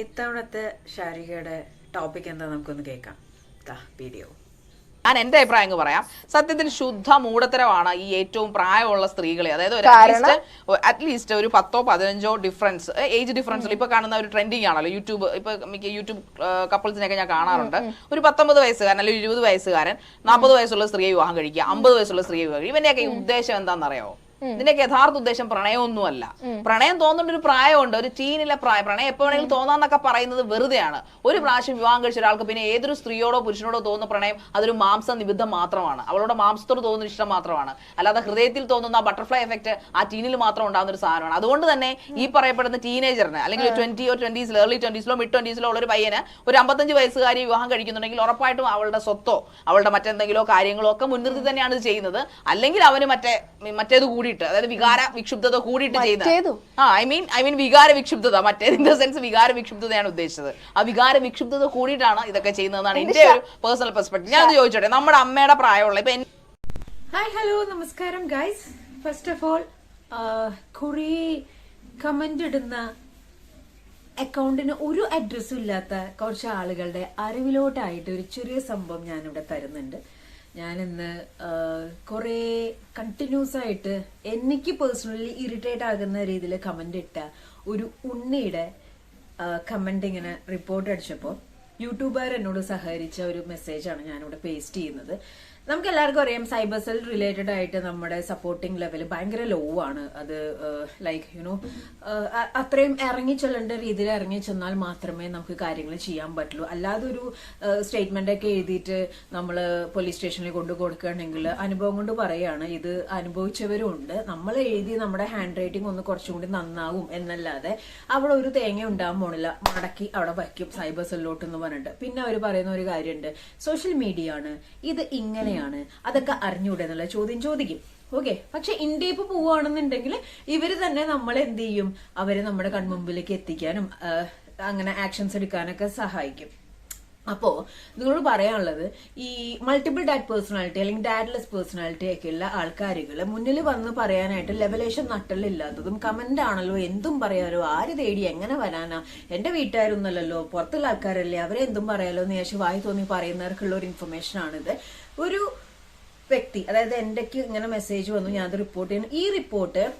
ഇത്തവണത്തെ ഷാരികയുടെ ടോപ്പിക് എന്താ നമുക്കൊന്ന് കേൾക്കാം. ദാ വീഡിയോ ഞാൻ എന്റെ അഭിപ്രായം അങ്ങ് പറയാം. സത്യത്തിൽ ശുദ്ധ മൂടത്തരമാണ് ഈ ഏറ്റവും പ്രായമുള്ള സ്ത്രീകളെ. അതായത് ഒരു അറ്റ്ലീസ്റ്റ് ഒരു പത്തോ പതിനഞ്ചോ ഡിഫറൻസ് ഏജ് ഡിഫറൻസ് ഇപ്പൊ കാണുന്ന ഒരു ട്രെൻഡിങ് ആണല്ലോ. യൂട്യൂബ് ഇപ്പൊ മിക്ക യൂട്യൂബ് കപ്പിൾസിനൊക്കെ ഞാൻ കാണാറുണ്ട്. ഒരു പത്തൊമ്പത് വയസ്സുകാരൻ അല്ലെങ്കിൽ ഇരുപത് വയസ്സുകാരൻ നാൽപ്പത് വയസ്സുള്ള സ്ത്രീയെ വിവാഹം കഴിക്കുക അമ്പത് വയസ്സുള്ള സ്ത്രീയെ വിവാഹം കഴിക്കുക. ഇവന്റെയൊക്കെ ഉദ്ദേശം എന്താണെന്നറിയാമോ ഇതിന്റെയൊക്കെ യഥാർത്ഥ ഉദ്ദേശം പ്രണയമൊന്നുമല്ല. പ്രണയം തോന്നുന്ന ഒരു പ്രായമുണ്ട് ഒരു ടീനിലെ പ്രായം. പ്രണയം എപ്പോ വേണമെങ്കിലും തോന്നാന്നൊക്കെ പറയുന്നത് വെറുതെയാണ്. ഒരു പ്രാവശ്യം വിവാഹം കഴിച്ച ഒരാൾക്ക് പിന്നെ ഏതൊരു സ്ത്രീയോടോ പുരുഷനോടോ തോന്നുന്ന പ്രണയം അതൊരു മാംസ നിബിദ്ധം മാത്രമാണ്. അവളോട് മാംസത്തോട് തോന്നുന്ന ഇഷ്ടം മാത്രമാണ്. അല്ലാതെ ഹൃദയത്തിൽ തോന്നുന്ന ബട്ടർഫ്ലൈ എഫക്ട് ആ ടീനിൽ മാത്രം ഉണ്ടാകുന്ന ഒരു സാധനമാണ്. അതുകൊണ്ട് തന്നെ ഈ പറയപ്പെടുന്ന ടീനേജറിന് അല്ലെങ്കിൽ ട്വന്റിയോ ട്വന്റീസിലോ ഏർലി ട്വന്റീസിലോ മിഡ് ട്വന്റീസിലോ ഉള്ള ഒരു പയ്യന് ഒരു അമ്പത്തഞ്ച് വയസ്സുകാരി വിവാഹം കഴിക്കുന്നുണ്ടെങ്കിൽ ഉറപ്പായിട്ടും അവളുടെ സ്വത്തോ അവളുടെ മറ്റെന്തെങ്കിലോ കാര്യങ്ങളോ ഒക്കെ മുൻനിർത്തി തന്നെയാണ് ഇത് ചെയ്യുന്നത്. അല്ലെങ്കിൽ അവന് മറ്റേ മറ്റേത് കൂടിയിട്ട് അതായത് വികാര വിക്ഷുബ്ധത കൂടിയിട്ട് ചെയ്യുന്നത് ആ ഐ മീൻ ഐ മീൻ വികാര വിക്ഷുബ്ധത. മറ്റേത് ഇൻ ദ സെൻസ് വികാര വിക്ഷുബ്ധതയാണ് ഉദ്ദേശിച്ചത്. ആ വികാര വിക്ഷുബ്ധത കൂടിയിട്ടാണ് ഇതൊക്കെ ചെയ്യുന്നതെന്നാണ് എന്റെ ഒരു പേഴ്സണൽ പെർസ്പെക്ടീവ് ഞാൻ ചോദിച്ചോട്ടെ. നമ്മുടെ അമ്മയുടെ പ്രായമുള്ള ഇപ്പൊ ഹായ് ഹലോ നമസ്കാരം ഗൈസ് ഫസ്റ്റ് ഓഫ് ഓൾ കുറേ കമന്റ് ഇടുന്ന അക്കൗണ്ടിന് ഒരു അഡ്രസ്സും ഇല്ലാത്ത കുറച്ച് ആളുകളുടെ അറിവിലോട്ടായിട്ട് ഒരു ചെറിയ സംഭവം ഞാനിവിടെ തരുന്നുണ്ട്. ഞാനിന്ന് കുറേ കണ്ടിന്യൂസ് ആയിട്ട് എനിക്ക് പേഴ്സണലി ഇറിറ്റേറ്റ് ആകുന്ന രീതിയിൽ കമന്റ് ഇട്ട ഒരു ഉണ്ണിയുടെ കമന്റ് ഇങ്ങനെ റിപ്പോർട്ട് അടിച്ചപ്പോൾ യൂട്യൂബർ എന്നോട് സഹകരിച്ച ഒരു മെസ്സേജാണ് ഞാനിവിടെ പേസ്റ്റ് ചെയ്യുന്നത്. നമുക്ക് എല്ലാവർക്കും അറിയാം സൈബർ സെൽ റിലേറ്റഡ് ആയിട്ട് നമ്മുടെ സപ്പോർട്ടിംഗ് ലെവൽ ഭയങ്കര ലോ ആണ്. അത് ലൈക്ക് യുനോ അത്രയും ഇറങ്ങി ചെല്ലേണ്ട രീതിയിൽ ഇറങ്ങി ചെന്നാൽ മാത്രമേ നമുക്ക് കാര്യങ്ങൾ ചെയ്യാൻ പറ്റുള്ളൂ. അല്ലാതെ ഒരു സ്റ്റേറ്റ്മെന്റ് ഒക്കെ എഴുതിയിട്ട് നമ്മൾ പോലീസ് സ്റ്റേഷനിൽ കൊണ്ടു കൊടുക്കുകയാണെങ്കിൽ അനുഭവം കൊണ്ട് പറയാണ് ഇത് അനുഭവിച്ചവരും ഉണ്ട് നമ്മൾ എഴുതി നമ്മുടെ ഹാൻഡ് റൈറ്റിംഗ് ഒന്ന് കുറച്ചും കൂടി നന്നാവും എന്നല്ലാതെ അവിടെ ഒരു തേങ്ങ ഉണ്ടാകാൻ പോണില്ല. മടക്കി അവിടെ വയ്ക്കും. സൈബർ സെല്ലോട്ട് എന്ന് പറഞ്ഞിട്ട്. പിന്നെ അവർ പറയുന്ന ഒരു കാര്യമുണ്ട്. സോഷ്യൽ മീഡിയ ആണ്. ഇത് ഇങ്ങനെയാണ് അതൊക്കെ അറിഞ്ഞൂടെ എന്നുള്ള ചോദ്യം ചോദിക്കും. ഓക്കെ? പക്ഷെ ഇന്ത്യപ്പ് പോവുകയാണെന്നുണ്ടെങ്കിൽ ഇവർ തന്നെ നമ്മൾ എന്ത് ചെയ്യും? അവരെ നമ്മുടെ കൺമുമ്പിലേക്ക് എത്തിക്കാനും അങ്ങനെ ആക്ഷൻസ് എടുക്കാനൊക്കെ സഹായിക്കും. അപ്പോ നിങ്ങളോട് പറയാനുള്ളത് ഈ മൾട്ടിപ്പിൾ ഡാറ്റ് പേഴ്സണാലിറ്റി അല്ലെങ്കിൽ ഡാറ്റ്ലെസ് പേഴ്സണാലിറ്റി ഒക്കെ ഉള്ള ആൾക്കാരുകൾ മുന്നിൽ വന്ന് പറയാനായിട്ട് ലെവലേഷൻ നട്ടലില്ലാത്തതും കമന്റ് ആണല്ലോ എന്തും പറയാലോ ആര് തേടി എങ്ങനെ വരാനാ? എന്റെ വീട്ടുകാരൊന്നുമല്ലോ പുറത്തുള്ള ആൾക്കാരല്ലേ അവരെ എന്തും പറയാലോ എന്ന് ശേഷം വായി തോന്നി പറയുന്നവർക്കുള്ള ഒരു ഇൻഫർമേഷൻ ആണിത്. ഒരു വ്യക്തി അതായത് എന്റെക്ക് ഇങ്ങനെ മെസ്സേജ് വന്നു ഞാൻ അത് റിപ്പോർട്ട് ചെയ്യുന്നു. ഈ റിപ്പോർട്ട്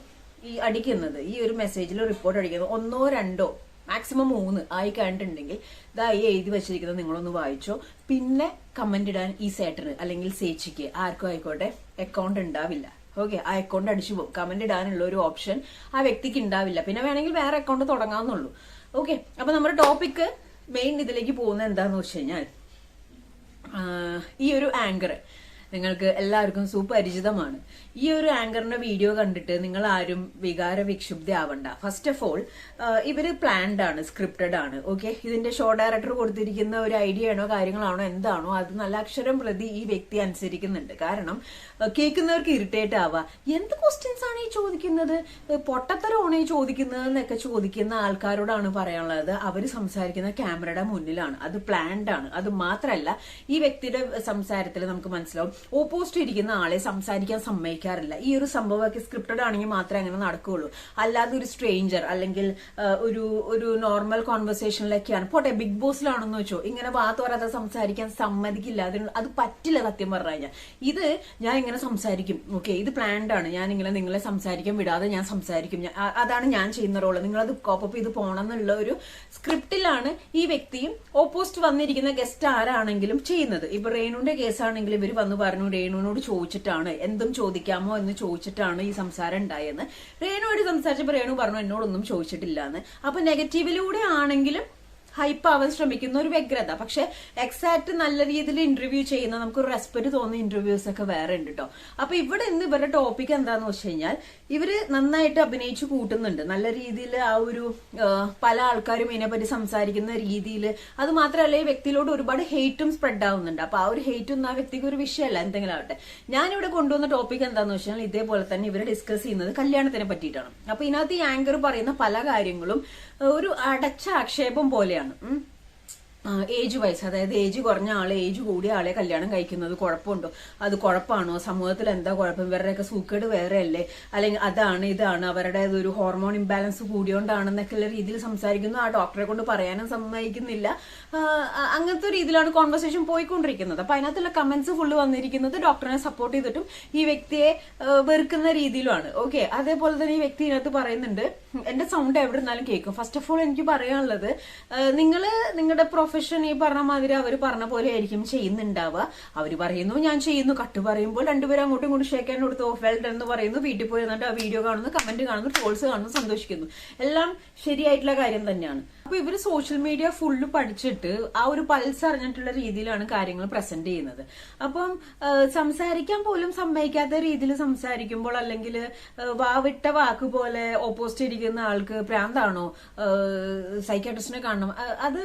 ഈ അടിക്കുന്നത് ഈ ഒരു മെസ്സേജിൽ റിപ്പോർട്ട് അടിക്കുന്നത് ഒന്നോ രണ്ടോ മാക്സിമം മൂന്ന് ആയി കണ്ടിട്ടുണ്ടെങ്കിൽ ഇതാ ഈ എഴുതി വെച്ചിരിക്കുന്നത് നിങ്ങളൊന്ന് വായിച്ചോ. പിന്നെ കമന്റ് ഇടാൻ ഈ സേട്ടന് അല്ലെങ്കിൽ സേച്ചിക്ക് ആർക്കും ആയിക്കോട്ടെ അക്കൗണ്ട് ഉണ്ടാവില്ല. ഓക്കെ ആ അക്കൗണ്ട് അടിച്ചു പോകും. കമന്റ് ഇടാനുള്ള ഒരു ഓപ്ഷൻ ആ വ്യക്തിക്ക് ഉണ്ടാവില്ല. പിന്നെ വേണമെങ്കിൽ വേറെ അക്കൗണ്ട് തുടങ്ങാന്നുള്ളൂ ഓക്കെ അപ്പൊ നമ്മുടെ ടോപ്പിക്ക് മെയിൻ ഇതിലേക്ക് പോകുന്നത് എന്താന്ന് വെച്ച് കഴിഞ്ഞാൽ ഈ ഒരു ആങ്കർ നിങ്ങൾക്ക് എല്ലാവർക്കും സുപരിചിതമാണ്. ഈ ഒരു ആങ്കറിന്റെ വീഡിയോ കണ്ടിട്ട് നിങ്ങൾ ആരും വികാര വിക്ഷുബ്ധയാവണ്ട ഫസ്റ്റ് ഓഫ് ഓൾ ഇവർ പ്ലാൻഡ് ആണ് സ്ക്രിപ്റ്റഡ് ആണ്. ഓക്കെ ഇതിന്റെ ഷോ ഡയറക്ടർ കൊടുത്തിരിക്കുന്ന ഒരു ഐഡിയ ആണോ കാര്യങ്ങളാണോ എന്താണോ അത് നല്ല അക്ഷരം പ്രതി ഈ വ്യക്തി അനുസരിക്കുന്നുണ്ട്. കാരണം കേൾക്കുന്നവർക്ക് ഇറിറ്റേറ്റ് ആവുക എന്ത് ക്വസ്റ്റ്യൻസ് ആണ് ഈ ചോദിക്കുന്നത്? പൊട്ടത്തരമാണ് ഈ ചോദിക്കുന്നത് എന്നൊക്കെ ചോദിക്കുന്ന ആൾക്കാരോടാണ് പറയാനുള്ളത്. അവർ സംസാരിക്കുന്ന ക്യാമറയുടെ മുന്നിലാണ്. അത് പ്ലാൻഡ് ആണ്. അത് മാത്രമല്ല ഈ വ്യക്തിയുടെ സംസാരത്തിൽ നമുക്ക് മനസ്സിലാവും. ഓപ്പോസിറ്റ് ഇരിക്കുന്ന ആളെ സംസാരിക്കാൻ സമ്മതിക്കാറില്ല. ഈ ഒരു സംഭവമൊക്കെ സ്ക്രിപ്റ്റഡ് ആണെങ്കിൽ മാത്രമേ അങ്ങനെ നടക്കുകയുള്ളൂ. അല്ലാതെ ഒരു സ്ട്രേഞ്ചർ അല്ലെങ്കിൽ ഒരു ഒരു നോർമൽ കോൺവെർസേഷനിലൊക്കെയാണ് പോട്ടെ ബിഗ് ബോസിലാണെന്ന് വെച്ചോ. ഇങ്ങനെ വാത്ത് പറയാതെ സംസാരിക്കാൻ സമ്മതിക്കില്ല. അതിന് അത് പറ്റില്ല സത്യം പറഞ്ഞു കഴിഞ്ഞാൽ. ഇത് ഞാൻ ഇങ്ങനെ സംസാരിക്കും. ഓക്കെ ഇത് പ്ലാൻഡ് ആണ്. ഞാൻ ഇങ്ങനെ നിങ്ങളെ സംസാരിക്കാൻ വിടാതെ ഞാൻ സംസാരിക്കും. അതാണ് ഞാൻ ചെയ്യുന്ന റോൾ നിങ്ങളത് കോപ്പപ്പ് ചെയ്ത് പോകണം എന്നുള്ള ഒരു സ്ക്രിപ്റ്റിലാണ് ഈ വ്യക്തിയും ഓപ്പോസിറ്റ് വന്നിരിക്കുന്ന ഗസ്റ്റ് ആരാണെങ്കിലും ചെയ്യുന്നത്. ഇപ്പൊ റേണുവിന്റെ കേസാണെങ്കിൽ ഇവർ വന്ന് രേണുവിനോട് ചോദിച്ചിട്ടാണ്. എന്തും ചോദിക്കാമോ എന്ന് ചോദിച്ചിട്ടാണ് ഈ സംസാരം ഉണ്ടായെന്ന്. രേണുവായിട്ട് സംസാരിച്ചപ്പോൾ രേണു പറഞ്ഞു എന്നോടൊന്നും ചോദിച്ചിട്ടില്ല എന്ന് അപ്പൊ നെഗറ്റീവിലൂടെ ആണെങ്കിലും ഹൈപ്പ് ആവാൻ ശ്രമിക്കുന്ന ഒരു വ്യഗ്രത. പക്ഷെ എക്സാക്ട് നല്ല രീതിയിൽ ഇന്റർവ്യൂ ചെയ്യുന്ന നമുക്ക് ഒരു റെസ്പെക്ട് തോന്നുന്ന ഇന്റർവ്യൂസ് ഒക്കെ വേറെ ഉണ്ട് കേട്ടോ അപ്പൊ ഇവിടെ ഇന്ന് ഇവരുടെ ടോപ്പിക് എന്താന്ന് വെച്ച് കഴിഞ്ഞാൽ ഇവർ നന്നായിട്ട് അഭിനയിച്ചു കൂട്ടുന്നുണ്ട്. നല്ല രീതിയിൽ ആ ഒരു പല ആൾക്കാരും ഇതിനെപ്പറ്റി സംസാരിക്കുന്ന രീതിയിൽ. അത് മാത്രമല്ല ഈ വ്യക്തിയിലോട്ട് ഒരുപാട് ഹെയ്റ്റും സ്പ്രെഡ് ആവുന്നുണ്ട്. അപ്പൊ ആ ഒരു ഹെയ്റ്റ് ഒന്നും ആ വ്യക്തിക്ക് ഒരു വിഷയമല്ല. എന്തെങ്കിലും ആവട്ടെ. ഞാനിവിടെ കൊണ്ടുവന്ന ടോപ്പിക് എന്താന്ന് വെച്ചാൽ ഇതേപോലെ തന്നെ ഇവർ ഡിസ്കസ് ചെയ്യുന്നത് കല്യാണത്തിനെ പറ്റിയിട്ടാണ്. അപ്പൊ ഇതിനകത്ത് ഈ ആങ്കർ പറയുന്ന പല കാര്യങ്ങളും ഒരു അടച്ച ആക്ഷേപം പോലെയാണ്. ഉം. ഏജ് വൈസ് അതായത് ഏജ് കുറഞ്ഞ ആളെ ഏജ് കൂടിയ ആളെ കല്യാണം കഴിക്കുന്നത് കുഴപ്പമുണ്ടോ? അത് കുഴപ്പമാണോ? സമൂഹത്തിൽ എന്താ കുഴപ്പം? ഇവരുടെയൊക്കെ സൂക്കേട് വേറെ അല്ലേ അല്ലെങ്കിൽ അതാണ് ഇതാണ് അവരുടെ ഒരു ഹോർമോൺ ഇംബാലൻസ് കൂടിയോണ്ടാണെന്നൊക്കെയുള്ള രീതിയിൽ സംസാരിക്കുന്നു. ആ ഡോക്ടറെ കൊണ്ട് പറയാനും സമ്മതിക്കുന്നില്ല. അങ്ങനത്തെ രീതിയിലാണ് കോൺവെർസേഷൻ പോയിക്കൊണ്ടിരിക്കുന്നത്. അപ്പൊ അതിനകത്തുള്ള കമന്റ്സ് ഫുള്ള് വന്നിരിക്കുന്നത് ഡോക്ടറിനെ സപ്പോർട്ട് ചെയ്തിട്ടും ഈ വ്യക്തിയെ വെറുക്കുന്ന രീതിയിലുമാണ്. ഓക്കെ അതേപോലെ തന്നെ ഈ വ്യക്തി ഇതിനകത്ത് പറയുന്നുണ്ട് എന്റെ സൗണ്ട് എവിടെ നിന്നാലും കേൾക്കും. ഫസ്റ്റ് ഓഫ് ഓൾ എനിക്ക് പറയാനുള്ളത് നിങ്ങൾ നിങ്ങളുടെ പ്രൊഫഷൻ ഈ പറഞ്ഞ മാതിരി അവർ പറഞ്ഞ പോലെ ആയിരിക്കും ചെയ്യുന്നുണ്ടാവുക. അവർ പറയുന്നു ഞാൻ ചെയ്യുന്നു. കട്ട് പറയുമ്പോൾ രണ്ടുപേരും അങ്ങോട്ടും ഇങ്ങോട്ടും ഷേക്കാൻ കൊടുത്ത് ഓഫ് വെൽഡ് എന്ന് പറയുന്നു. വീട്ടിൽ പോയി എന്നിട്ട് ആ വീഡിയോ കാണുന്നു കമന്റ് കാണുന്നു ട്രോൾസ് കാണുന്നു സന്തോഷിക്കുന്നു. എല്ലാം ശരിയായിട്ടുള്ള കാര്യം തന്നെയാണ്. അപ്പൊ ഇവർ സോഷ്യൽ മീഡിയ ഫുള്ള് പഠിച്ചിട്ട് ആ ഒരു പൾസ് അറിഞ്ഞിട്ടുള്ള രീതിയിലാണ് കാര്യങ്ങൾ പ്രസന്റ് ചെയ്യുന്നത്. അപ്പം സംസാരിക്കാൻ പോലും സമ്മതിക്കാത്ത രീതിയിൽ സംസാരിക്കുമ്പോൾ അല്ലെങ്കിൽ വാവിട്ട വാക്ക് പോലെ ഓപ്പോസിറ്റ് ഇരിക്കുന്ന ആൾക്ക് പ്രാന്താണോ? സൈക്കാട്രിസ്റ്റിനെ കാണണം. അത്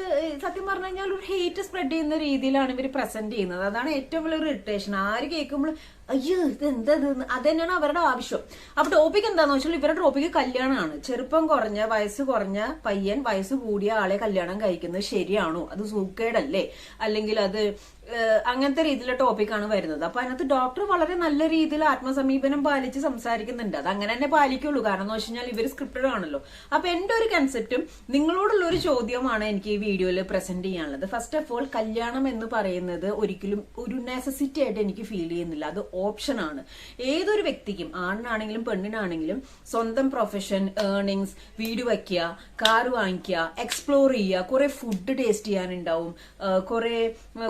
സത്യം പറഞ്ഞു കഴിഞ്ഞാൽ ഒരു ഹേറ്റ് സ്പ്രെഡ് ചെയ്യുന്ന രീതിയിലാണ് ഇവർ പ്രസന്റ് ചെയ്യുന്നത്. അതാണ് ഏറ്റവും വലിയ ഇറിറ്റേഷൻ ആര് കേൾക്കുമ്പോൾ അയ്യോ ഇത്? എന്താ അത് തന്നെയാണ് അവരുടെ ആവശ്യം. അപ്പൊ ടോപ്പിക് എന്താന്ന് വെച്ചാൽ ഇവരുടെ ടോപ്പിക് കല്യാണമാണ്. ചെറുപ്പം കുറഞ്ഞ വയസ്സ് കുറഞ്ഞ പയ്യൻ വയസ്സ് കൂടിയ ആളെ കല്യാണം കഴിക്കുന്നത് ശരിയാണോ? അത് സൂക്കേടല്ലേ? അല്ലെങ്കിൽ അത് അങ്ങനത്തെ രീതിയിലുള്ള ടോപ്പിക്കാണ് വരുന്നത്. അപ്പൊ അതിനകത്ത് ഡോക്ടർ വളരെ നല്ല രീതിയിൽ ആത്മസമീപനം പാലിച്ച് സംസാരിക്കുന്നുണ്ട്. അത് അങ്ങനെ തന്നെ പാലിക്കുള്ളൂ. കാരണം എന്ന് വെച്ച് കഴിഞ്ഞാൽ സ്ക്രിപ്റ്റഡ് ആണല്ലോ. അപ്പൊ എന്റെ ഒരു കൺസെപ്റ്റും നിങ്ങളോടുള്ള ഒരു ചോദ്യമാണ് എനിക്ക് ഈ വീഡിയോയിൽ പ്രസന്റ് ചെയ്യാനുള്ളത്. ഫസ്റ്റ് ഓഫ് ഓൾ കല്യാണം എന്ന് പറയുന്നത് ഒരിക്കലും ഒരു നെസസിറ്റി ആയിട്ട് എനിക്ക് ഫീൽ ചെയ്യുന്നില്ല. അത് ഓപ്ഷൻ ആണ്. ഏതൊരു വ്യക്തിക്കും ആണിനാണെങ്കിലും പെണ്ണിനാണെങ്കിലും സ്വന്തം പ്രൊഫഷൻ ഏർണിങ്സ് വീട് വയ്ക്കുക കാർ വാങ്ങിക്കുക എക്സ്പ്ലോർ ചെയ്യുക കുറെ ഫുഡ് ടേസ്റ്റ് ചെയ്യാനുണ്ടാവും. കുറെ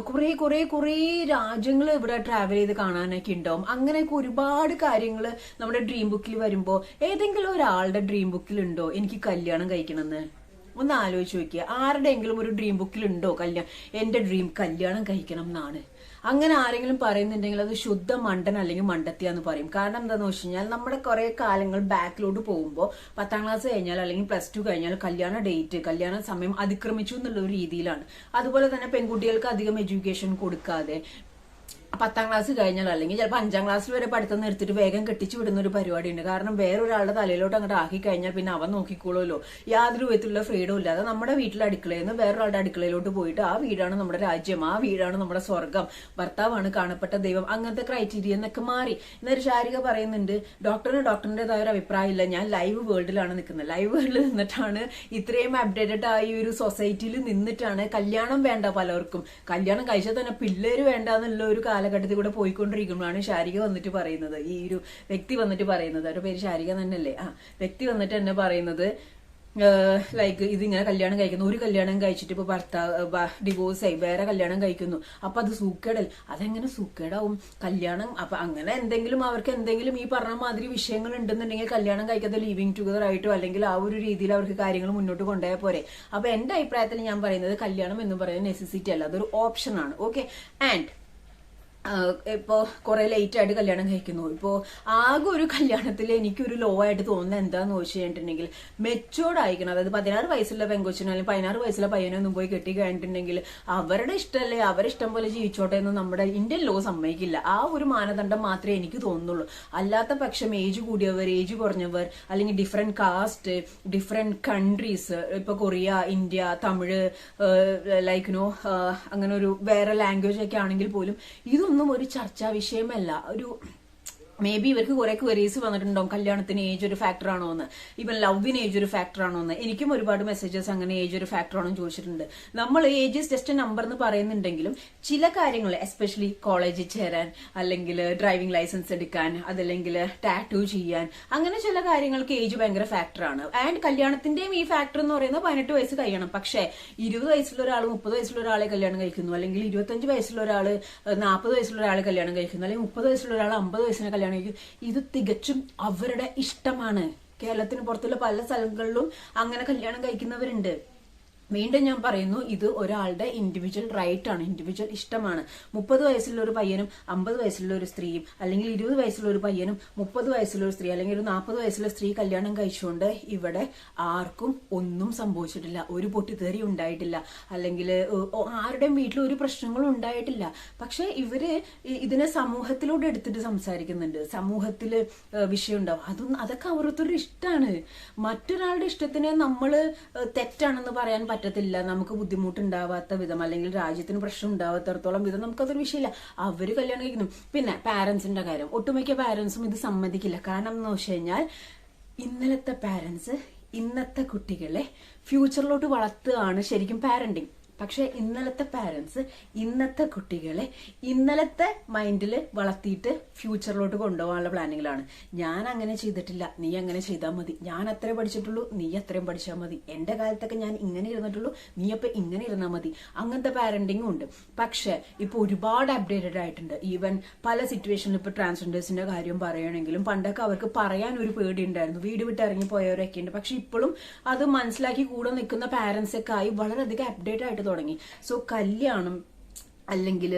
കുറെ കുറെ കുറെ രാജ്യങ്ങൾ ഇവിടെ ട്രാവൽ ചെയ്ത് കാണാനൊക്കെ ഉണ്ടാവും അങ്ങനെയൊക്കെ ഒരുപാട് കാര്യങ്ങൾ നമ്മുടെ ഡ്രീം ബുക്കിൽ വരുമ്പോൾ ഏതെങ്കിലും ഒരാളുടെ ഡ്രീം ബുക്കിൽ ഉണ്ടോ എനിക്ക് കല്യാണം കഴിക്കണമെന്ന് ഒന്ന് ആലോചിച്ച് നോക്കിയ. ആരുടെയെങ്കിലും ഒരു ഡ്രീം ബുക്കിൽ ഉണ്ടോ കല്യാണം എന്റെ ഡ്രീം കല്യാണം കഴിക്കണം എന്നാണ്. അങ്ങനെ ആരെങ്കിലും പറയുന്നുണ്ടെങ്കിൽ അത് ശുദ്ധ മണ്ടൻ അല്ലെങ്കിൽ മണ്ടത്തിയാന്ന് പറയും. കാരണം എന്താന്ന് വെച്ച് കഴിഞ്ഞാൽ നമ്മുടെ കുറെ കാലങ്ങൾ ബാക്കിലോട്ട് പോകുമ്പോൾ പത്താം ക്ലാസ് കഴിഞ്ഞാൽ അല്ലെങ്കിൽ പ്ലസ് ടു കഴിഞ്ഞാൽ കല്യാണ ഡേറ്റ് കല്യാണ സമയം അതിക്രമിച്ചു എന്നുള്ള ഒരു രീതിയിലാണ്. അതുപോലെ തന്നെ പെൺകുട്ടികൾക്ക് അധികം എഡ്യൂക്കേഷൻ കൊടുക്കാതെ പത്താം ക്ലാസ് കഴിഞ്ഞാൽ അല്ലെങ്കിൽ ചിലപ്പോൾ അഞ്ചാം ക്ലാസ് വരെ പഠിത്തം നിർത്തിയിട്ട് വേഗം കെട്ടിച്ചു വിടുന്ന ഒരു പരിപാടി ഉണ്ട് കാരണം വേറൊരാളുടെ തലയിലോട്ട് അങ്ങോട്ട് ആക്കി കഴിഞ്ഞാൽ പിന്നെ അവൻ നോക്കിക്കോളുമല്ലോ. യാതൊരു വിധത്തിലുള്ള ഫ്രീഡം ഇല്ലാതെ നമ്മുടെ വീട്ടിലെ അടുക്കളയിൽ നിന്ന് വേറൊരാളുടെ അടുക്കളയിലോട്ട് പോയിട്ട് ആ വീടാണ് നമ്മുടെ രാജ്യം ആ വീടാണ് നമ്മുടെ സ്വർഗം ഭർത്താവാണ് കാണപ്പെട്ട ദൈവം. അങ്ങനത്തെ ക്രൈറ്റീരിയ എന്നൊക്കെ മാറി. എന്നൊരു ശാരിക പറയുന്നുണ്ട് ഡോക്ടറിന് ഡോക്ടറിന്റെതായ ഒരു അഭിപ്രായമില്ല ഞാൻ ലൈവ് വേൾഡിലാണ് നിൽക്കുന്നത്. ലൈവ് വേൾഡിൽ നിന്നിട്ടാണ് ഇത്രയും അപ്ഡേറ്റഡ് ആയ ഒരു സൊസൈറ്റിയിൽ നിന്നിട്ടാണ് കല്യാണം വേണ്ട പലർക്കും. കല്യാണം കഴിച്ചാൽ തന്നെ പിള്ളേര് വേണ്ട എന്നുള്ള ഒരു കാലഘട്ടത്തിൽ കൂടെ പോയിക്കൊണ്ടിരിക്കുമ്പോഴാണ് ശാരിക വന്നിട്ട് പറയുന്നത്. ഈ ഒരു വ്യക്തി വന്നിട്ട് പറയുന്നത്. അവരുടെ പേര് ശാരിക തന്നെയല്ലേ? ആ വ്യക്തി വന്നിട്ട് എന്നെ പറയുന്നത് ലൈക്ക് ഇതിങ്ങനെ കല്യാണം കഴിക്കുന്നു. ഒരു കല്യാണം കഴിച്ചിട്ട് ഇപ്പൊ ഭർത്താവ് ഡിവോഴ്സ് ആയി. വേറെ കല്യാണം കഴിക്കുന്നു. അപ്പൊ അത് സൂക്കേടൽ അതെങ്ങനെ സൂക്കേടാവും? കല്യാണം അപ്പൊ അങ്ങനെ എന്തെങ്കിലും അവർക്ക് എന്തെങ്കിലും ഈ പറഞ്ഞ മാതിരി വിഷയങ്ങൾ ഉണ്ടെന്നുണ്ടെങ്കിൽ കല്യാണം കഴിക്കാതെ ലിവിങ് ടുഗദർ ആയിട്ടോ അല്ലെങ്കിൽ ആ ഒരു രീതിയിൽ അവർക്ക് കാര്യങ്ങൾ മുന്നോട്ട് കൊണ്ടുപോയാൽ പോരെ. അപ്പൊ എന്റെ അഭിപ്രായത്തിൽ ഞാൻ പറയുന്നത് കല്യാണം എന്ന് പറയുന്നത് നെസസിറ്റി അല്ല. അതൊരു ഓപ്ഷനാണ് ഓക്കെ ആൻഡ് ഇപ്പോ കുറെ ലേറ്റ് ആയിട്ട് കല്യാണം കഴിക്കുന്നു. ഇപ്പോ ആകെ ഒരു കല്യാണത്തിൽ എനിക്കൊരു ലോ ആയിട്ട് തോന്നുന്നത് എന്താന്ന് വെച്ച് കഴിഞ്ഞിട്ടുണ്ടെങ്കിൽ മെച്ചോർഡ് ആയിരിക്കണം. അതായത് പതിനാറ് വയസ്സുള്ള പെങ്കൊച്ചിനോ അല്ലെങ്കിൽ പതിനാറ് വയസ്സുള്ള പയ്യനൊന്നും പോയി കെട്ടി കഴിഞ്ഞിട്ടുണ്ടെങ്കിൽ അവരുടെ ഇഷ്ടമല്ലേ അവരുടെ ഇഷ്ടം പോലെ ജീവിച്ചോട്ടെ എന്ന് നമ്മുടെ ഇന്ത്യൻ ലോ സമ്മതിക്കില്ല. ആ ഒരു മാനദണ്ഡം മാത്രമേ എനിക്ക് തോന്നുന്നുള്ളൂ. അല്ലാത്ത പക്ഷം ഏജ് കൂടിയവർ ഏജ് കുറഞ്ഞവർ അല്ലെങ്കിൽ ഡിഫറെന്റ് കാസ്റ്റ് ഡിഫറെന്റ് കൺട്രീസ് ഇപ്പൊ Korea India Tamil like no അങ്ങനെ ഒരു വേറെ ലാംഗ്വേജ് ഒക്കെ ആണെങ്കിൽ പോലും ഇതൊന്നും ഒരു ചർച്ചാ വിഷയമല്ല. ഒരു മേ ബി ഇവർക്ക് കുറെ ക്വരീസ് വന്നിട്ടുണ്ടാവും. കല്യാണത്തിന് ഏജ് ഒരു ഫാക്ടർ ആണോ എന്ന് ഇവൻ ലവിന് ഏജ് ഒരു ഫാക്ടർ ആണോ എന്ന് എനിക്കും ഒരുപാട് മെസ്സേജസ് അങ്ങനെ ഏജ് ഒരു ഫാക്ടർ ആണോ ചോദിച്ചിട്ടുണ്ട്. നമ്മൾ ഏജ് ജസ്റ്റ് നമ്പർ എന്ന് പറയുന്നുണ്ടെങ്കിലും ചില കാര്യങ്ങൾ എസ്പെഷ്യലി കോളേജിൽ ചേരാൻ അല്ലെങ്കിൽ ഡ്രൈവിംഗ് ലൈസൻസ് എടുക്കാൻ അതല്ലെങ്കിൽ ടാറ്റു ചെയ്യാൻ അങ്ങനെ ചില കാര്യങ്ങൾക്ക് ഏജ് ഭയങ്കര ഫാക്ടറാണ് ആൻഡ് കല്യാണത്തിന്റെയും ഈ ഫാക്ടർ എന്ന് പറയുന്നത് പതിനെട്ട് വയസ്സ് കഴിയണം. പക്ഷേ ഇരുപത് വയസ്സുള്ള ഒരാൾ മുപ്പത് വയസ്സുള്ള ഒരാളെ കല്യാണം കഴിക്കുന്നു. അല്ലെങ്കിൽ ഇരുപത്തഞ്ച് വയസ്സുള്ള ഒരാൾ നാൽപ്പത് വയസ്സുള്ള ഒരാളെ കല്യാണം കഴിക്കുന്നു. അല്ലെങ്കിൽ മുപ്പത് വയസ്സുള്ള ഒരാൾ അമ്പത് വയസ്സിനെ കല്യാണം കഴിക്കും ഇത് തികച്ചും അവരുടെ ഇഷ്ടമാണ്. കേരളത്തിന് പുറത്തുള്ള പല സ്ഥലങ്ങളിലും അങ്ങനെ കല്യാണം കഴിക്കുന്നവരുണ്ട്. വീണ്ടും ഞാൻ പറയുന്നു ഇത് ഒരാളുടെ ഇൻഡിവിജ്വൽ റൈറ്റ് ആണ് ഇൻഡിവിജ്വൽ ഇഷ്ടമാണ്. മുപ്പത് വയസ്സുള്ള ഒരു പയ്യനും അമ്പത് വയസ്സുള്ള ഒരു സ്ത്രീയും അല്ലെങ്കിൽ ഇരുപത് വയസ്സുള്ള ഒരു പയ്യനും മുപ്പത് വയസ്സുള്ള ഒരു സ്ത്രീ അല്ലെങ്കിൽ ഒരു നാൽപ്പത് വയസ്സുള്ള സ്ത്രീ കല്യാണം കഴിച്ചുകൊണ്ട് ഇവിടെ ആർക്കും ഒന്നും സംഭവിച്ചിട്ടില്ല. ഒരു പൊട്ടിത്തെറി ഉണ്ടായിട്ടില്ല. അല്ലെങ്കിൽ ആരുടെയും വീട്ടിൽ ഒരു പ്രശ്നങ്ങളും ഉണ്ടായിട്ടില്ല. പക്ഷെ ഇവർ ഇതിനെ സമൂഹത്തിലൂടെ എടുത്തിട്ട് സംസാരിക്കുന്നുണ്ട്. സമൂഹത്തിൽ വിഷയം ഉണ്ടാവും അതൊന്നും അതൊക്കെ ഓരോരുത്തരുടെ ഇഷ്ടമാണ് മറ്റൊരാളുടെ ഇഷ്ടത്തിനെ നമ്മൾ തെറ്റാണെന്ന് പറയാൻ പറ്റത്തില്ല നമുക്ക് ബുദ്ധിമുട്ടുണ്ടാവാത്ത വിധം അല്ലെങ്കിൽ രാജ്യത്തിന് പ്രശ്നം ഉണ്ടാവാത്തടത്തോളം വിധം നമുക്കതൊരു വിഷയമില്ല. അവർ കല്യാണം കഴിക്കുന്നു. പിന്നെ പാരന്റ്സിന്റെ കാര്യം. ഒട്ടുമിക്ക പാരൻസും ഇത് സമ്മതിക്കില്ല. കാരണം എന്ന് വെച്ച് കഴിഞ്ഞാൽ ഇന്നലത്തെ പാരൻസ് ഇന്നത്തെ കുട്ടികളെ ഫ്യൂച്ചറിലോട്ട് വളർത്തുകയാണ് ശരിക്കും പാരന്റിങ് പക്ഷെ ഇന്നലത്തെ പാരൻസ് ഇന്നത്തെ കുട്ടികളെ ഇന്നലത്തെ മൈൻഡിൽ വളർത്തിയിട്ട് ഫ്യൂച്ചറിലോട്ട് കൊണ്ടുപോകാനുള്ള പ്ലാനിങ്ങിലാണ് ഞാൻ അങ്ങനെ ചെയ്തിട്ടില്ല. നീ അങ്ങനെ ചെയ്താൽ മതി. ഞാൻ അത്രേ പഠിച്ചിട്ടുള്ളൂ. നീ അത്രയും പഠിച്ചാൽ മതി. എന്റെ കാലത്തൊക്കെ ഞാൻ ഇങ്ങനെ ഇരുന്നിട്ടുള്ളൂ. നീ അപ്പം ഇങ്ങനെ ഇരുന്നാൽ മതി. അങ്ങനത്തെ പാരന്റിങ്ങും ഉണ്ട്. പക്ഷേ ഇപ്പോൾ ഒരുപാട് അപ്ഡേറ്റഡ് ആയിട്ടുണ്ട്. ഈവൻ പല സിറ്റുവേഷനിലും ഇപ്പോൾ ട്രാൻസ്ജെൻഡേഴ്സിന്റെ കാര്യം പറയുകയാണെങ്കിലും പണ്ടൊക്കെ അവർക്ക് പറയാൻ ഒരു പേടി ഉണ്ടായിരുന്നു. വീട് വിട്ട് ഇറങ്ങി പോയവരൊക്കെ ഉണ്ട്. പക്ഷെ ഇപ്പോഴും അത് മനസ്സിലാക്കി കൂടെ നിൽക്കുന്ന പാരൻസൊക്കെ ആയി വളരെയധികം അപ്ഡേറ്റ് ആയിട്ട് തുടങ്ങി. സോ കല്യാണം അല്ലെങ്കിൽ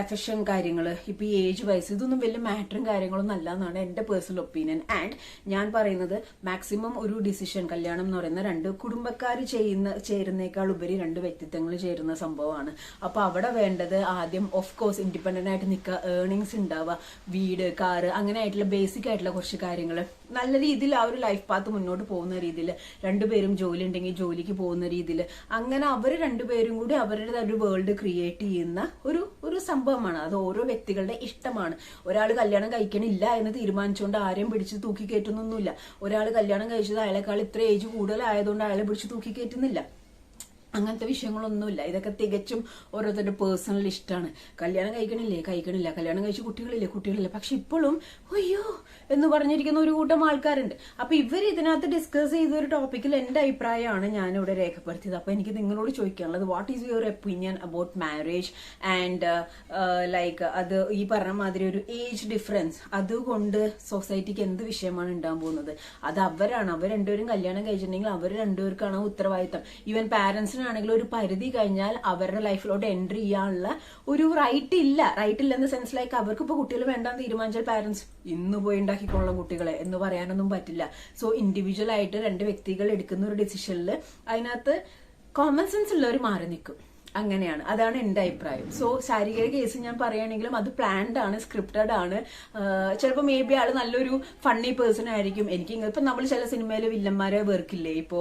അഫക്ഷൻ കാര്യങ്ങൾ ഇപ്പോൾ ഈ ഏജ് വയസ്സ് ഇതൊന്നും വലിയ മാറ്ററും കാര്യങ്ങളൊന്നും അല്ല എന്നാണ് എന്റെ പേഴ്സണൽ ഒപ്പീനിയൻ ആൻഡ് ഞാൻ പറയുന്നത് മാക്സിമം ഒരു ഡിസിഷൻ കല്യാണം എന്ന് പറയുന്ന രണ്ട് കുടുംബക്കാർ ചെയ്യുന്ന ചേരുന്നേക്കാൾ ഉപരി രണ്ട് വ്യക്തിത്വങ്ങൾ ചേരുന്ന സംഭവമാണ്. അപ്പോൾ അവിടെ വേണ്ടത് ആദ്യം ഓഫ് കോഴ്സ് ഇൻഡിപെൻഡന്റ് ആയിട്ട് നിൽക്കുക ഏർണിങ്സ് ഉണ്ടാവുക വീട് കാറ് അങ്ങനെ ആയിട്ടുള്ള ബേസിക് ആയിട്ടുള്ള കുറച്ച് കാര്യങ്ങൾ നല്ല രീതിയിൽ ആ ഒരു ലൈഫ് പാത്ത് മുന്നോട്ട് പോകുന്ന രീതിയിൽ. രണ്ടുപേരും ജോലി ഉണ്ടെങ്കിൽ ജോലിക്ക് പോകുന്ന രീതിയിൽ. അങ്ങനെ അവർ രണ്ടുപേരും കൂടി അവരുടെ ഒരു വേൾഡ് ക്രിയേറ്റ് ചെയ്യുന്ന ഒരു ഒരു സംഭവമാണ്. അത് ഓരോ വ്യക്തികളുടെ ഇഷ്ടമാണ്. ഒരാൾ കല്യാണം കഴിക്കണില്ല എന്ന് തീരുമാനിച്ചുകൊണ്ട് ആരെയും പിടിച്ച് തൂക്കി കയറ്റുന്നൊന്നുമില്ല ഒരാൾ കല്യാണം കഴിച്ചത് അയാളെക്കാൾ ഇത്ര ഏജ് കൂടുതലായതുകൊണ്ട് അയാളെ പിടിച്ച് തൂക്കി കയറ്റുന്നില്ല അങ്ങനത്തെ വിഷയങ്ങളൊന്നുമില്ല. ഇതൊക്കെ തികച്ചും ഓരോരുത്തരുടെ പേഴ്സണൽ ഇഷ്ടമാണ്. കല്യാണം കഴിക്കണില്ലേ? കഴിക്കണില്ല. കല്യാണം കഴിച്ച് കുട്ടികളില്ലേ? കുട്ടികളില്ല. പക്ഷെ ഇപ്പോഴും അയ്യോ എന്ന് പറഞ്ഞിരിക്കുന്ന ഒരു കൂട്ടം ആൾക്കാരുണ്ട്. അപ്പൊ ഇവർ ഇതിനകത്ത് ഡിസ്കസ് ചെയ്ത ഒരു ടോപ്പിക്കിൽ എന്റെ അഭിപ്രായമാണ് ഞാനിവിടെ രേഖപ്പെടുത്തിയത്. അപ്പൊ എനിക്ക് നിങ്ങളോട് ചോദിക്കാനുള്ളത് what is your opinion about marriage and like അത് ഈ പറഞ്ഞ മാതിരി ഒരു ഏജ് ഡിഫറൻസ് അതുകൊണ്ട് സൊസൈറ്റിക്ക് എന്ത് വിഷയമാണ് ഉണ്ടാകാൻ പോകുന്നത്? അത് അവരാണ്. അവർ രണ്ടുപേരും കല്യാണം കഴിച്ചിട്ടുണ്ടെങ്കിൽ അവർ രണ്ടുപേർക്കാണ് ഉത്തരവാദിത്തം. ഈവൻ പാരന്റ്സിനാണെങ്കിൽ ഒരു പരിധി കഴിഞ്ഞാൽ അവരുടെ ലൈഫിലോട്ട് എൻട്രി ചെയ്യാനുള്ള ഒരു റൈറ്റ് ഇല്ല. റൈറ്റ് ഇല്ലെന്ന സെൻസ് ലൈക്ക് അവർക്ക് ഇപ്പൊ കുട്ടികൾ വേണ്ടാന്ന് തീരുമാനിച്ചാൽ പാരന്റ്സ് ഇന്ന് പോയി ഉണ്ടാക്കിക്കൊള്ളാം കുട്ടികളെ എന്ന് പറയാനൊന്നും പറ്റില്ല. സോ ഇൻഡിവിജ്വൽ ആയിട്ട് രണ്ട് വ്യക്തികൾ എടുക്കുന്ന ഒരു ഡിസിഷനിൽ അതിനകത്ത് കോമൺ സെൻസ് ഉള്ളവർ മാറി നിൽക്കും. അങ്ങനെയാണ്. അതാണ് എന്റെ അഭിപ്രായം. സോ ശാരീരിക കേസ് ഞാൻ പറയുകയാണെങ്കിലും അത് പ്ലാൻഡ് ആണ് സ്ക്രിപ്റ്റഡ് ആണ്. ചിലപ്പോൾ മേ ബി ആൾ നല്ലൊരു ഫണ്ണി പേഴ്സൺ ആയിരിക്കും. എനിക്ക് ഇപ്പൊ നമ്മൾ ചില സിനിമയിലെ വില്ലന്മാരെ വെറുക്കില്ലേ ഇപ്പോ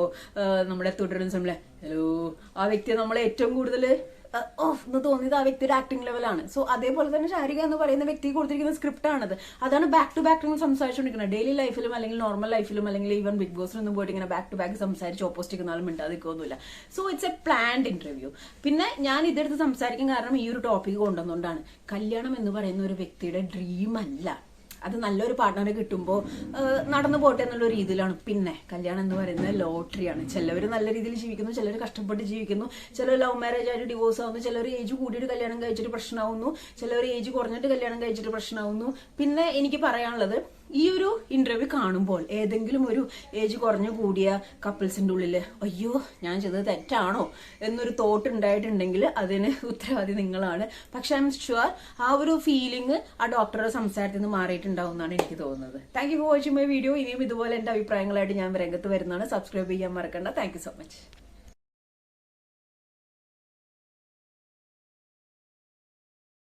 നമ്മുടെ തുടരുന്ന സമയം ഹലോ ആ വ്യക്തിയെ നമ്മളെ ഏറ്റവും കൂടുതൽ ഓഫ് എന്ന് തോന്നിയത് ആ വ്യക്തിയുടെ ആക്ടിംഗ് ലെവലാണ് സോ അതേപോലെ തന്നെ ശാരിക എന്ന് പറയുന്ന വ്യക്തി കൊടുത്തിരിക്കുന്ന സ്ക്രിപ്റ്റ് ആണത്. അതാണ് ബാക്ക് ടു ബാക്ക് നിങ്ങൾ സംസാരിച്ചുകൊണ്ടിരിക്കുന്നത് ഡെയിലി ലൈഫിലും അല്ലെങ്കിൽ നോർമൽ ലൈഫിലും അല്ലെങ്കിൽ ഈവൻ ബിഗ് ബോസിലൊന്നും പോയിട്ട് ഇങ്ങനെ ബാക്ക് ടു ബാക്ക് സംസാരിച്ച് ഓപ്പോസിറ്റ് ആളും മിണ്ടാതിരിക്കൊന്നുമില്ല so it's a planned interview പിന്നെ ഞാൻ ഇതെടുത്ത് സംസാരിക്കാൻ കാരണം ഈ ഒരു ടോപ്പിക് കൊണ്ടുവന്നുകൊണ്ടാണ് കല്യാണം എന്ന് പറയുന്ന ഒരു വ്യക്തിയുടെ ഡ്രീം അല്ല. അത് നല്ലൊരു പാർട്ട്ണറെ കിട്ടുമ്പോൾ നടന്നു പോട്ടെ എന്നുള്ള രീതിയിലാണ്. പിന്നെ കല്യാണം എന്ന് പറയുന്നത് ലോട്ടറിയാണ്. ചിലവർ നല്ല രീതിയിൽ ജീവിക്കുന്നു ചിലർ കഷ്ടപ്പെട്ട് ജീവിക്കുന്നു. ചിലർ ലവ് മാരേജ് ആയിട്ട് ഡിവോഴ്സ് ആവുന്നു ചിലർ ഏജ് കൂടിയിട്ട് കല്യാണം കഴിച്ചിട്ട് പ്രശ്നമാവുന്നു. ചിലർ ഏജ് കുറഞ്ഞിട്ട് കല്യാണം കഴിച്ചിട്ട് പ്രശ്നമാവുന്നു. പിന്നെ എനിക്ക് പറയാനുള്ളത് ഈ ഒരു ഇന്റർവ്യൂ കാണുമ്പോൾ ഏതെങ്കിലും ഒരു ഏജ് കുറഞ്ഞു കൂടിയ കപ്പിൾസിന്റെ ഉള്ളിൽ അയ്യോ ഞാൻ ചെയ്തത് തെറ്റാണോ? എന്നൊരു തോട്ട് ഉണ്ടായിട്ടുണ്ടെങ്കിൽ അതിന് ഉത്തരവാദി നിങ്ങളാണ്. പക്ഷെ ഐ എം ഷുവർ ആ ഒരു ഫീലിംഗ് ആ ഡോക്ടറുടെ സംസാരത്തിൽ നിന്ന് മാറിയിട്ടുണ്ടാവും എന്നാണ് എനിക്ക് തോന്നുന്നത്. Thank you for watching my video ഇനിയും ഇതുപോലെ എന്റെ അഭിപ്രായങ്ങളായിട്ട് ഞാൻ രംഗത്ത് വരുന്നതാണ്. സബ്സ്ക്രൈബ് ചെയ്യാൻ മറക്കണ്ട. Thank so much